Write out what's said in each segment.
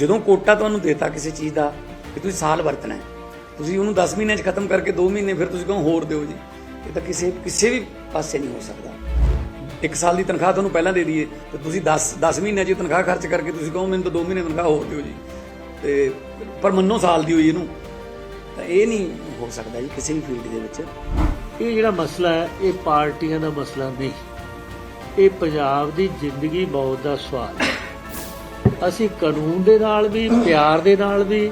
ਜਦੋਂ ਕੋਟਾ ਤੁਹਾਨੂੰ ਦੇਤਾ ਕਿਸੇ ਚੀਜ਼ ਦਾ ਕਿ ਤੁਸੀਂ ਸਾਲ ਵਰਤਣਾ ਹੈ, ਤੁਸੀਂ ਉਹਨੂੰ 10 ਮਹੀਨਿਆਂ 'ਚ ਖਤਮ ਕਰਕੇ 2 ਮਹੀਨੇ ਫਿਰ ਤੁਸੀਂ ਕਹੋ ਹੋਰ ਦਿਓ ਜੀ, ਇਹ ਤਾਂ ਕਿਸੇ ਕਿਸੇ ਵੀ ਪਾਸੇ ਨਹੀਂ ਹੋ ਸਕਦਾ। ਇੱਕ ਸਾਲ ਦੀ ਤਨਖਾਹ ਤੁਹਾਨੂੰ ਪਹਿਲਾਂ ਦੇ ਦਈਏ, ਤੇ ਤੁਸੀਂ 10 10 ਮਹੀਨਿਆਂ 'ਚ ਤਨਖਾਹ ਖਰਚ ਕਰਕੇ ਤੁਸੀਂ ਕਹੋ ਮੈਨੂੰ ਤਾਂ 2 ਮਹੀਨੇ ਤਨਖਾਹ ਹੋਰ ਦਿਓ ਜੀ। ਤੇ ਪਰ ਮੰਨੋ ਸਾਲ ਦੀ ਹੋਈ ਇਹਨੂੰ। ਤਾਂ ਇਹ ਨਹੀਂ ਹੋ ਸਕਦਾ ਜੀ ਕਿਸੇ ਵੀ ਫੀਲਡ ਦੇ ਵਿੱਚ। ਇਹ ਜਿਹੜਾ ਮਸਲਾ ਹੈ, ਇਹ ਪਾਰਟੀਆਂ ਦਾ ਮਸਲਾ ਨਹੀਂ। ਇਹ ਪੰਜਾਬ ਦੀ ਜ਼ਿੰਦਗੀ ਮੌਤ ਦਾ ਸਵਾਲ ਹੈ। ਅਸੀਂ ਕਾਨੂੰਨ ਦੇ ਨਾਲ ਵੀ ਪਿਆਰ ਦੇ ਨਾਲ ਵੀ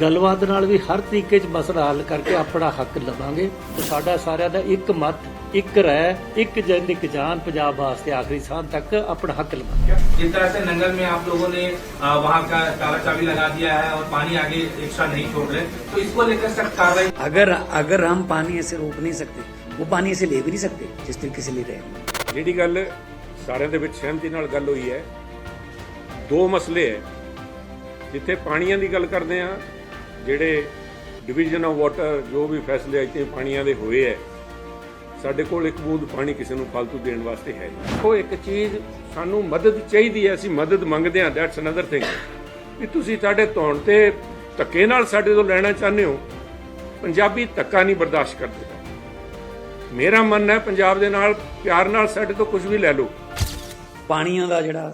ਗੱਲਬਾਤ ਨਾਲ ਵੀ ਹਰ ਤਰੀਕੇ 'ਚ ਮਸਲਾ ਹੱਲ ਕਰਕੇ ਆਪਣਾ ਹੱਕ ਲਵਾਂਗੇ ਤੇ ਸਾਡਾ ਸਾਰਿਆਂ ਦਾ ਇੱਕ ਮਤ ਇੱਕ ਰਹਿ ਇੱਕ ਜਨ ਇੱਕ ਜਾਨ ਪੰਜਾਬ ਵਾਸਤੇ ਆਖਰੀ ਸਾਹ ਤੱਕ ਆਪਣਾ ਹੱਕ ਲਵਾਂਗੇ जिस तरह से नंगल में आप लोगों ने आ, वहाँ का ताला चाबी लगा दिया है और पानी आगे एक्स्ट्रा नहीं छोड़ रहे तो इसको लेकर सख्त कार्रवाई अगर अगर हम पानी ऐसे रोक नहीं सकते वो पानी ऐसे ले भी नहीं सकते जिस तरीके से ले रहे हैं ਜਿਹੜੀ ਗੱਲ ਸਾਰਿਆਂ ਦੇ ਵਿੱਚ ਸਹਿਮਤੀ ਨਾਲ ਗੱਲ ਹੋਈ ਹੈ ਦੋ ਮਸਲੇ ਹੈ, ਜਿੱਥੇ ਪਾਣੀਆਂ ਦੀ ਗੱਲ ਕਰਦੇ ਆ ਜਿਹੜੇ ਡਿਵੀਜ਼ਨ ਆਫ ਵਾਟਰ ਜੋ ਵੀ ਫੈਸਲੇ ਇੱਥੇ ਪਾਣੀਆਂ ਦੇ ਹੋਏ ਹੈ। ਸਾਡੇ ਕੋਲ ਇੱਕ ਬੂੰਦ ਪਾਣੀ ਕਿਸੇ ਨੂੰ ਫालतू ਦੇਣ ਵਾਸਤੇ ਹੈ ਨਹੀਂ। ਉਹ ਇੱਕ ਚੀਜ਼ ਸਾਨੂੰ ਮਦਦ ਚਾਹੀਦੀ ਹੈ, ਅਸੀਂ ਮਦਦ ਮੰਗਦੇ ਹਾਂ ਦੈਟਸ ਅਨਦਰ ਥਿੰਗ ਵੀ ਤੁਸੀਂ ਸਾਡੇ ਧੌਣ ਤੇ ਧੱਕੇ ਨਾਲ ਸਾਡੇ ਤੋਂ ਲੈਣਾ ਚਾਹੁੰਦੇ ਹੋ, ਪੰਜਾਬੀ ਧੱਕਾ ਨਹੀਂ ਬਰਦਾਸ਼ਤ ਕਰਦੇ। ਮੇਰਾ ਮਨ ਹੈ, ਪੰਜਾਬ ਦੇ ਨਾਲ, ਪਿਆਰ ਨਾਲ ਸਾਡੇ ਤੋਂ ਕੁਝ ਵੀ ਲੈ ਲਓ। ਪਾਣੀਆਂ ਦਾ ਜਿਹੜਾ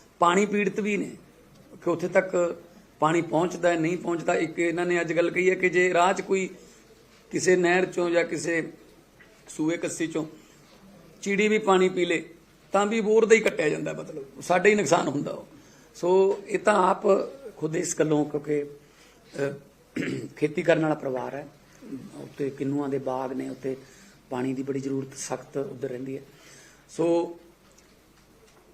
ਪਾਣੀ ਪੀੜਤ ਵੀ ਨੇ। ਕਿ ਉੱਥੇ ਤੱਕ ਪਾਣੀ ਪਹੁੰਚਦਾ ਹੈ, ਨਹੀਂ ਪਹੁੰਚਦਾ, ਇੱਕ ਇਹਨਾਂ ਨੇ ਅੱਜ ਗੱਲ ਕਹੀ ਹੈ ਕਿ ਜੇ ਰਾਹ 'ਚ ਕੋਈ ਕਿਸੇ ਨਹਿਰ ਚੋਂ ਜਾਂ ਕਿਸੇ ਸੂਏ ਕੱਸੀ ਚੋਂ ਚਿੜੀ ਵੀ ਪਾਣੀ ਪੀ ਲੇ, ਤਾਂ ਵੀ ਬੋਰ ਦਾ ਹੀ ਕੱਟਿਆ ਜਾਂਦਾ ਮਤਲਬ। ਸਾਡੇ ਹੀ ਨੁਕਸਾਨ ਹੁੰਦਾ ਉਹ। ਸੋ ਇਹ ਤਾਂ ਆਪ ਖੁਦ ਇਸ ਗੱਲੋਂ ਕਿਉਂਕਿ ਖੇਤੀ ਕਰਨ ਵਾਲਾ ਪਰਿਵਾਰ ਹੈ। ਉੱਤੇ ਕਿੰਨੂਆਂ ਦੇ ਬਾਗ ਨੇ ਉੱਤੇ ਪਾਣੀ ਦੀ ਬੜੀ ਜ਼ਰੂਰਤ ਸਖਤ ਉੱਧਰ ਰਹਿੰਦੀ ਹੈ। ਸੋ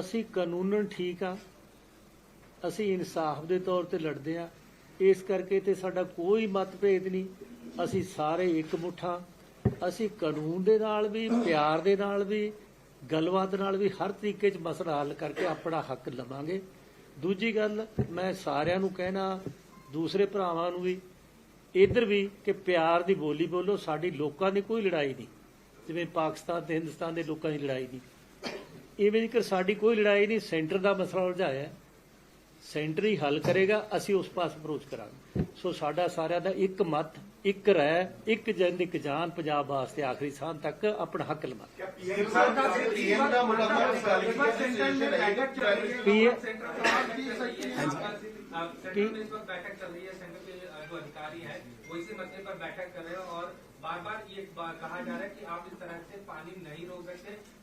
ਅਸੀਂ ਕਾਨੂੰਨਨ ਠੀਕ ਆ, ਅਸੀਂ ਇਨਸਾਫ ਦੇ ਤੌਰ ਤੇ ਲੜਦੇ ਆ। ਇਸ ਕਰਕੇ ਤੇ ਸਾਡਾ ਕੋਈ ਮਤਭੇਦ ਨਹੀਂ। ਅਸੀਂ ਸਾਰੇ ਇੱਕ ਮੁੱਠਾ ਅਸੀਂ ਕਾਨੂੰਨ ਦੇ ਨਾਲ ਵੀ, ਪਿਆਰ ਦੇ ਨਾਲ ਵੀ, ਗੱਲਬਾਤ ਨਾਲ ਵੀ ਹਰ ਤਰੀਕੇ 'ਚ ਮਸਲਾ ਹੱਲ ਕਰਕੇ ਆਪਣਾ ਹੱਕ ਲਵਾਂਗੇ। ਦੂਜੀ ਗੱਲ, ਮੈਂ ਸਾਰਿਆਂ ਨੂੰ ਕਹਿਣਾ, ਦੂਸਰੇ ਭਰਾਵਾਂ ਨੂੰ ਵੀ, ਇੱਧਰ ਵੀ ਕਿ ਪਿਆਰ ਦੀ ਬੋਲੀ ਬੋਲੋ, ਸਾਡੀ ਲੋਕਾਂ ਦੀ ਕੋਈ ਲੜਾਈ ਨਹੀਂ। ਜਿਵੇਂ ਪਾਕਿਸਤਾਨ ਤੇ ਹਿੰਦੁਸਤਾਨ ਦੇ ਲੋਕਾਂ ਦੀ ਲੜਾਈ ਨਹੀਂ। ਇਵੇਂ ਜੇਕਰ ਸਾਡੀ ਕੋਈ ਲੜਾਈ ਨਹੀਂ ਸੈਂਟਰ ਦਾ ਮਸਲਾ ਉਲਝਾਇਆ ਹੈ। ਸੈਂਟਰ ਹੀ ਹੱਲ ਕਰੇਗਾ ਅਸੀਂ ਉਸ ਪਾਸ ਅਪਰੋਚ ਕਰਾਂਗੇ ਸੋ ਸਾਡਾ ਸਾਰਿਆਂ ਦਾ ਇੱਕ ਮਤ ਇੱਕ ਰਹਿ ਇੱਕ ਜਿੰਦ ਇੱਕ ਜਾਨ ਪੰਜਾਬ ਵਾਸਤੇ ਆਖਰੀ ਸਾਹ ਤੱਕ ਆਪਣਾ ਹੱਕ ਲਵਾਂਗੇ ਪੀਐਮ ਸਾਹਿਬ ਦਾ ਪੀਐਮ ਦਾ ਮੁਲਾਕਾਤ ਇਸ ਗੱਲ की सिचुएशन है पी- सेंटर में इस वक्त बैठक चल रही है सेंटर के जो अधिकारी है वो इसी मसले पर बैठक कर रहे हैं और बार बार ये बात कहा जा रहा है कि आप इस तरह से पानी नहीं रोक सकते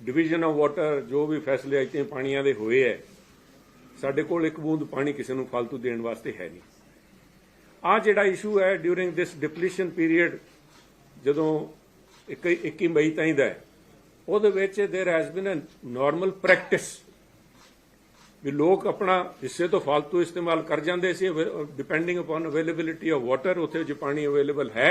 ਡਿਵੀਜ਼ਨ ਆਫ ਵਾਟਰ ਜੋ ਵੀ ਫੈਸਲੇ ਅੱਜ ਪਾਣੀਆਂ ਦੇ ਹੋਏ ਐ, ਸਾਡੇ ਕੋਲ ਇੱਕ ਬੂੰਦ ਪਾਣੀ ਕਿਸੇ ਨੂੰ ਫालतू ਦੇਣ ਵਾਸਤੇ ਹੈ ਨਹੀਂ। ਆ ਜਿਹੜਾ ਇਸ਼ੂ ਹੈ ਡਿਊਰਿੰਗ ਦਿਸ ਡਿਪਲੀਸ਼ਨ ਪੀਰੀਅਡ ਜਦੋਂ 21 ਮਈ ਤਾਈਂ ਦਾ ਉਹਦੇ ਵਿੱਚ there has been a normal practice ਵੀ ਲੋਕ ਆਪਣਾ ਹਿੱਸੇ ਤੋਂ ਫालतू ਇਸਤੇਮਾਲ ਕਰ ਜਾਂਦੇ ਸੀ depending upon availability of water ਉੱਥੇ ਜੇ ਪਾਣੀ ਅਵੇਲੇਬਲ ਹੈ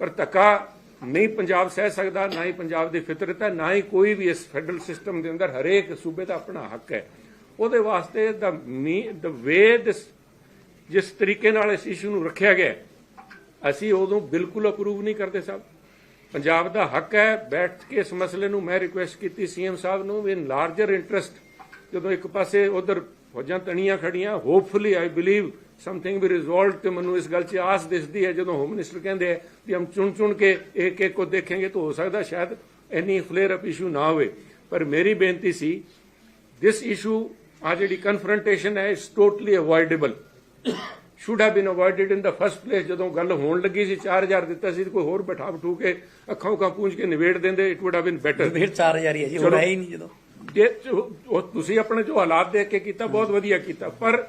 ਪਰ ਧੱਕਾ ਨਹੀਂ ਪੰਜਾਬ ਸਹਿ ਸਕਦਾ, ਨਾ ਹੀ ਪੰਜਾਬ ਦੀ ਫਿਤਰਤ ਹੈ, ਨਾ ਹੀ ਕੋਈ ਵੀ ਇਸ ਫੈਡਰਲ ਸਿਸਟਮ ਦੇ ਅੰਦਰ ਹਰੇਕ ਸੂਬੇ ਦਾ ਆਪਣਾ ਹੱਕ ਹੈ। ਉਹਦੇ ਵਾਸਤੇ ਦਾ ਦ ਵੇ ਦਿਸ ਜਿਸ ਤਰੀਕੇ ਨਾਲ ਇਸ ਇਸ਼ੂ ਨੂੰ ਰੱਖਿਆ ਗਿਆ ਅਸੀਂ ਉਦੋਂ ਬਿਲਕੁਲ ਅਪਰੂਵ ਨਹੀਂ ਕਰਦੇ ਸਾਹਿਬ ਪੰਜਾਬ ਦਾ ਹੱਕ ਹੈ, ਬੈਠ ਕੇ ਇਸ ਮਸਲੇ ਨੂੰ ਮੈਂ ਰਿਕੁਐਸਟ ਕੀਤੀ ਸੀਐਮ ਸਾਹਿਬ ਨੂੰ ਇਨ ਲਾਰਜਰ ਇੰਟਰਸਟ ਜਦੋਂ ਇੱਕ ਪਾਸੇ ਉਧਰ ਫੌਜਾਂ ਤਣੀਆਂ ਖੜੀਆਂ hopefully I believe something we resolved ਤੇ ਮੈਨੂੰ ਇਸ ਗੱਲ 'ਚ ਆਸ ਦਿਸਦੀ ਹੈ ਜਦੋਂ ਹੋਮ ਮਿਨਿਸਟਰ ਕਹਿੰਦੇ ਆ ਕਿ ਹਮ ਚੁਣ ਚੁਣ ਕੇ ਇੱਕ ਇੱਕ ਕੋ ਦੇਖेंगे ਤਾਂ ਹੋ ਸਕਦਾ ਸ਼ਾਇਦ ਇੰਨੀ ਫਲੇਅਰ ਅਪ ਇਸ਼ੂ ਨਾ ਹੋਵੇ। ਪਰ ਮੇਰੀ ਬੇਨਤੀ ਸੀ this issue or ਜਿਹੜੀ confrontation ਹੈ is totally avoidable should have been avoided in the first place ਜਦੋਂ ਗੱਲ ਹੋਣ ਲੱਗੀ ਸੀ 4000 ਦਿੱਤਾ ਸੀ ਕੋਈ ਹੋਰ ਬਿਠਾ ਬਠੂ ਕੇ ਅੱਖਾਂ ਉਕਾਂ ਪੂੰਝ ਕੇ ਨਿਵੇੜ ਦਿੰਦੇ it would have been better ਨਿਵੇੜ 4000 ਹੀ ਹੈ ਜੀ ਹੋਣਾ ਹੀ ਨਹੀਂ ਜਦੋਂ। ਇਹ ਤੁਸੀਂ ਆਪਣੇ ਜੋ ਹਾਲਾਤ ਦੇਖ ਕੇ ਕੀਤਾ ਬਹੁਤ ਵਧੀਆ ਕੀਤਾ। ਪਰ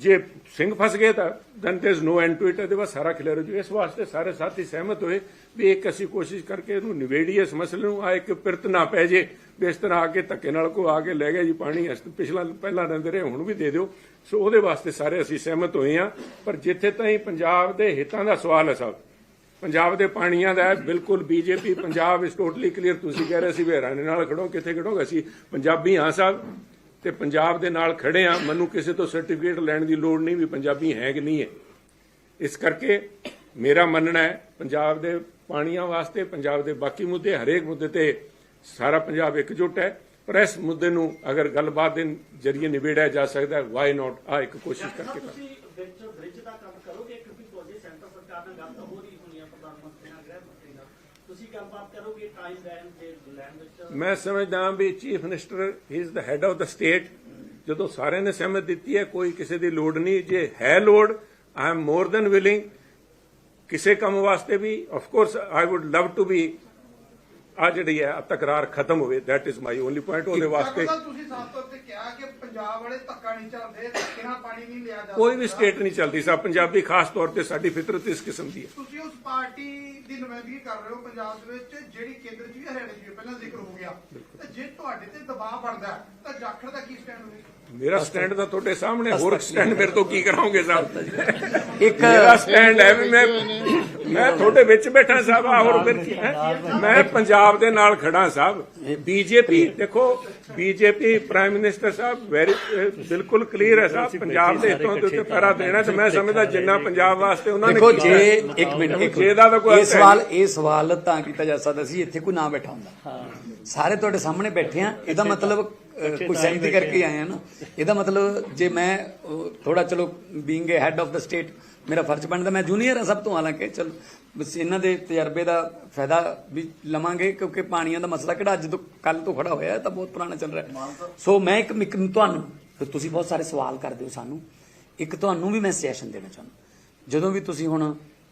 ਜੇ ਸਿੰਘ ਫਸ ਗਏ ਤਾਂ then there is no end to it ਇਹਦੇ ਬਾਅਦ ਸਾਰਾ ਕਲੀਅਰ ਹੋ ਜੂ। ਇਸ ਵਾਸਤੇ ਸਾਰੇ ਸਾਥੀ ਸਹਿਮਤ ਹੋਏ ਵੀ ਇੱਕ ਅਸੀਂ ਕੋਸ਼ਿਸ਼ ਕਰਕੇ ਇਹਨੂੰ ਨਿਵੇੜੀਏ ਇਸ ਮਸਲੇ ਨੂੰ। ਆ ਇੱਕ ਪਿਰਤ ਨਾ ਪੈ ਜੇ ਵੀ ਇਸ ਤਰ੍ਹਾਂ ਆ ਕੇ ਧੱਕੇ ਨਾਲ ਕੋ ਆ ਕੇ ਲੈ ਗਿਆ ਜੀ ਪਾਣੀ ਪਿਛਲਾ ਪਹਿਲਾਂ ਰਹਿੰਦੇ ਰਹੇ ਹੁਣ ਵੀ ਦੇ ਦਿਓ। ਸੋ ਉਹਦੇ ਵਾਸਤੇ ਸਾਰੇ ਅਸੀਂ ਸਹਿਮਤ ਹੋਏ ਆ ਪਰ ਜਿੱਥੇ ਤਾਈਂ ਪੰਜਾਬ ਦੇ ਹਿੱਤਾਂ ਦਾ ਸਵਾਲ ਹੈ ਸਾਹਿਬ ਪੰਜਾਬ ਦੇ ਪਾਣੀਆਂ ਦਾ ਹੈ, ਬਿਲਕੁਲ ਬੀਜੇਪੀ ਪੰਜਾਬ ਇਸ ਟੋਟਲੀ ਕਲੀਅਰ ਤੁਸੀਂ ਕਹਿ ਰਹੇ ਸੀ ਵੀ ਹਰਿਆਣੇ ਨਾਲ ਖੜੋ ਕਿੱਥੇ ਖੜੋਗੇ? ਅਸੀਂ ਪੰਜਾਬੀ ਹਾਂ ਸਾਹਿਬ ਤੇ ਪੰਜਾਬ ਦੇ ਨਾਲ ਖੜੇ ਆ, ਮੈਨੂੰ ਕਿਸੇ ਤੋਂ ਸਰਟੀਫਿਕੇਟ ਲੈਣ ਦੀ ਲੋੜ ਨਹੀਂ ਵੀ ਪੰਜਾਬੀ ਹੈ ਕਿ ਨਹੀਂ ਹੈ ਇਸ ਕਰਕੇ ਮੇਰਾ ਮੰਨਣਾ ਹੈ, ਪੰਜਾਬ ਦੇ ਪਾਣੀਆਂ ਵਾਸਤੇ, ਪੰਜਾਬ ਦੇ ਬਾਕੀ ਮੁੱਦੇ, ਹਰੇਕ ਮੁੱਦੇ ਤੇ ਸਾਰਾ ਪੰਜਾਬ ਇਕਜੁੱਟ ਹੈ ਪਰ ਇਸ ਮੁੱਦੇ ਨੂੰ ਅਗਰ ਗੱਲਬਾਤ ਦੇ ਜ਼ਰੀਏ ਨਿਬੇੜਿਆ ਜਾ ਸਕਦਾ ਹੈ ਵਾਈ ਨਾਟ ਆ ਇੱਕ ਕੋਸ਼ਿਸ਼ ਕਰਕੇ ਕਰਾਂਗੇ। ਤੁਸੀਂ ਵਿੱਚ ਬ੍ਰਿਜ ਦਾ ਕੰਮ ਕਰੋਗੇ ਕਿਉਂਕਿ ਤੁਹਾਡੀ ਸੈਂਟਰ ਸਰਕਾਰ ਨਾਲ ਗੱਲ ਤਾਂ ਹੋ ਰਹੀ ਹੋਣੀ ਹੈ ਪ੍ਰਧਾਨ ਮੰਤਰੀ ਨਾਲ ਗ੍ਰਹਿ ਮੰਤਰੀ ਨਾਲ ਤੁਸੀਂ ਗੱਲਬਾਤ ਕਰੋਗੇ ਟਾਈਮ ਲੈਣ ਤੇ ਲੈਣ ਵਿੱਚ? ਮੈਂ ਸਮਝਦਾ ਹਾਂ ਵੀ chief minister is the head of the state ਜਦੋਂ ਸਾਰਿਆਂ ਨੇ ਸਹਿਮਤ ਦਿੱਤੀ ਹੈ, ਕੋਈ ਕਿਸੇ ਦੀ ਲੋੜ ਨਹੀਂ। ਜੇ ਹੈ ਲੋੜ I am more than willing ਕਿਸੇ ਕੰਮ ਵਾਸਤੇ ਵੀ of course I would love to be ਆ ਜਿਹੜੀ ਹੈ ਤਕਰਾਰ ਖਤਮ ਹੋਵੇ that is my only point ਉਹਦੇ ਵਾਸਤੇ ਸਾਹਿਬ, ਤੁਸੀਂ ਸਾਫ਼ ਤੌਰ ਤੇ ਕਿਹਾ ਕਿ ਪੰਜਾਬ ਵਾਲੇ ਧੱਕਾ ਨਹੀਂ ਚੱਲਦੇ ਧੱਕੇ ਨਾਲ ਪਾਣੀ ਨਹੀਂ ਲਿਆ ਜਾ ਕੋਈ ਵੀ। ਸਟੇਟ ਨਹੀਂ ਚੱਲਦੀ ਸਾਹਿਬ ਪੰਜਾਬੀ ਖਾਸ ਤੌਰ ਤੇ ਸਾਡੀ ਫਿਤਰਤ ਇਸ ਕਿਸਮ ਦੀ ਹੈ। ਤੁਸੀਂ ਉਸ ਪਾਰਟੀ ਦੀ ਨੁਮਾਇੰਦਗੀ ਕਰ ਰਹੇ ਹੋ ਪੰਜਾਬ ਦੇ ਵਿੱਚ ਜਿਹੜੀ ਕੇਂਦਰ 'ਚ ਵੀ ਹਰਿਆਣੇ 'ਚ ਵੀ ਪਹਿਲਾਂ ਜ਼ਿਕਰ ਹੋ ਗਿਆ। ਤੇ ਜੇ ਤੁਹਾਡੇ ਤੇ ਦਬਾਅ ਬਣਦਾ ਤਾਂ ਜਾਖੜ ਦਾ ਕੀ ਸਟੈਂਡ ਹੋਵੇਗਾ ਮੇਰਾ ਸਟੈਂਡ ਤਾਂ ਤੁਹਾਡੇ ਸਾਹਮਣੇ ਹੋਰ ਸਟੈਂਡ ਮੇਰੇ ਤੋਂ ਕੀ ਕਰਾਉਂਗੇ ਸਾਹਿਬ ਇੱਕ ਮੇਰਾ ਸਟੈਂਡ ਹੈ ਵੀ ਮੈਂ ਮੈਂ ਤੁਹਾਡੇ ਵਿੱਚ ਬੈਠਾ ਸਾਹਿਬ ਆ ਹੋਰ ਫਿਰ ਕੀ ਹੈ? ਮੈਂ ਪੰਜਾਬ ਦੇ ਨਾਲ ਖੜਾ ਸਾਹਿਬ। ਬੀਜੇਪੀ ਦੇਖੋ ਬੀਜੇਪੀ ਪ੍ਰਾਈਮ ਮਿਨਿਸਟਰ ਸਾਹਿਬ ਵੈਰੀ ਬਿਲਕੁਲ ਕਲੀਅਰ ਹੈ ਸਾਹਿਬ। ਪੰਜਾਬ ਦੇ ਹਿੱਤਾਂ ਦੇ ਉੱਤੇ ਪੈਰਾ ਦੇਣਾ ਤੇ ਮੈਂ ਸਮਝਦਾ ਜਿੰਨਾ ਪੰਜਾਬ ਵਾਸਤੇ ਉਹਨਾਂ ਨੇ ਦੇਖੋ ਜੇ ਹੈ, ਇੱਕ ਮਿੰਟ ਇੱਕ ਜੇ ਦਾ ਤਾਂ ਕੋਈ ਇਹ ਸਵਾਲ। ਇਹ ਸਵਾਲ ਤਾਂ ਕੀਤਾ ਜਾ ਸਕਦਾ ਸੀ ਇੱਥੇ ਕੋਈ ਨਾ ਬੈਠਾ ਹੁੰਦਾ। ਸਾਰੇ ਤੁਹਾਡੇ ਸਾਹਮਣੇ ਬੈਠੇ ਆ ਇਹਦਾ ਮਤਲਬ ਕੋਈ ਸਹਿਮਤੀ ਕਰਕੇ ਆਏ ਆ ਨਾ। ਇਹਦਾ ਮਤਲਬ ਜੇ ਮੈਂ ਥੋੜਾ ਚਲੋ being a head of the state ਮੇਰਾ ਫਰਜ਼ ਬਣਦਾ ਮੈਂ ਜੂਨੀਅਰ ਆ ਸਭ ਤੋਂ ਹਾਲਾਂਕਿ ਚਲ ਬਸ ਇਹਨਾਂ ਦੇ ਤਜਰਬੇ ਦਾ ਫਾਇਦਾ ਵੀ ਲਵਾਂਗੇ ਕਿਉਂਕਿ ਪਾਣੀਆਂ ਦਾ ਮਸਲਾ ਕਿਹੜਾ ਅੱਜ ਤੋਂ ਕੱਲ ਤੋਂ ਖੜਾ ਹੋਇਆ ਹੈ ਤਾਂ ਬਹੁਤ ਪੁਰਾਣਾ ਚੱਲ ਰਿਹਾ। ਹੈ। ਸੋ ਮੈਂ ਇੱਕ ਤੁਹਾਨੂੰ ਤੁਸੀਂ ਬਹੁਤ ਸਾਰੇ ਸਵਾਲ ਕਰਦੇ ਹੋ ਸਾਨੂੰ। ਇੱਕ ਤੁਹਾਨੂੰ ਵੀ ਮੈਂ ਸਜੈਸ਼ਨ ਦੇਣਾ ਚਾਹੁੰਦਾ। ਜਦੋਂ ਵੀ ਤੁਸੀਂ ਹੁਣ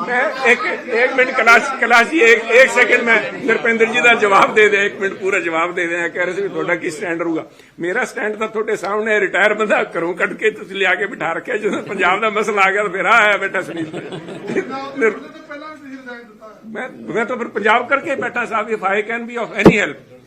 मैं एक एक मिनट कलाश कलाश जी एक एक सेकंड में ਨਰਪਿੰਦਰ ਜੀ ਦਾ ਜਵਾਬ ਦੇ ਦੇ ਇੱਕ ਮਿੰਟ ਪੂਰਾ ਜਵਾਬ ਦੇ ਦੇ ਕਹਿ ਰਹੇ ਸੀ ਤੁਹਾਡਾ ਕੀ ਸਟੈਂਡ ਰਹੂਗਾ। ਮੇਰਾ ਸਟੈਂਡ ਤਾਂ ਤੁਹਾਡੇ ਸਾਹਮਣੇ ਰਿਟਾਇਰ ਬੰਦਾ ਘਰੋਂ ਕੱਢ ਕੇ ਤੁਸੀਂ ਲਿਆ ਕੇ ਬਿਠਾ ਰੱਖਿਆ ਜਦੋਂ ਪੰਜਾਬ ਦਾ ਮਸਲਾ ਆ ਗਿਆ ਫਿਰ ਆਇਆ ਬੇਟਾ ਸੁਨੀਲ ਮੈਂ ਮੈਂ ਤਾਂ ਫਿਰ ਪੰਜਾਬ ਕਰਕੇ ਬੈਠਾ ਸਾਹਿਬ if I can be of any help